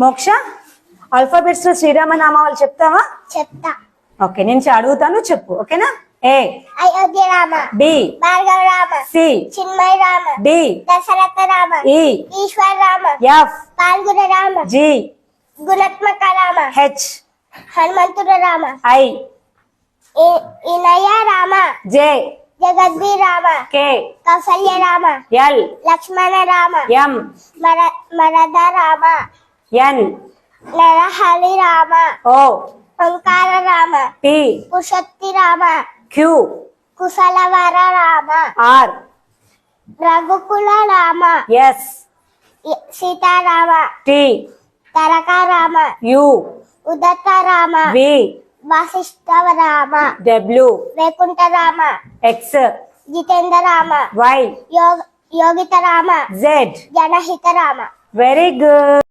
मोक्ष अल्फाबेट्स से श्री राम नाम वाले చెప్తావా చెప్తా ఓకే నేను చదువుతాను చెప్పు ఓకేనా A I okay Rama B Bhargava Rama C Chinmaya Rama D Dasaratha Rama E Eshwar Rama F పాల్గుడ Rama G గుణత్మక రామ హెచ్ హరిమంత రామ ఐ ఓ ఇనయ రామ జే జగదీ Rama K Kausalya Rama Lakshmana Rama M మరత్మన Rama N. Lara Hali Rama. O. Ankara Rama. P. Pushati Rama. Q. Kusalavara Rama. R. Ragukula Rama. Yes. Sita Rama. T. Taraka Rama. U. Udata Rama. V. Vasishtava Rama. W. Vekunta Rama. X. Jitendra Rama. Y. Yog Yogita Rama. Z. Janahita Rama. Very good.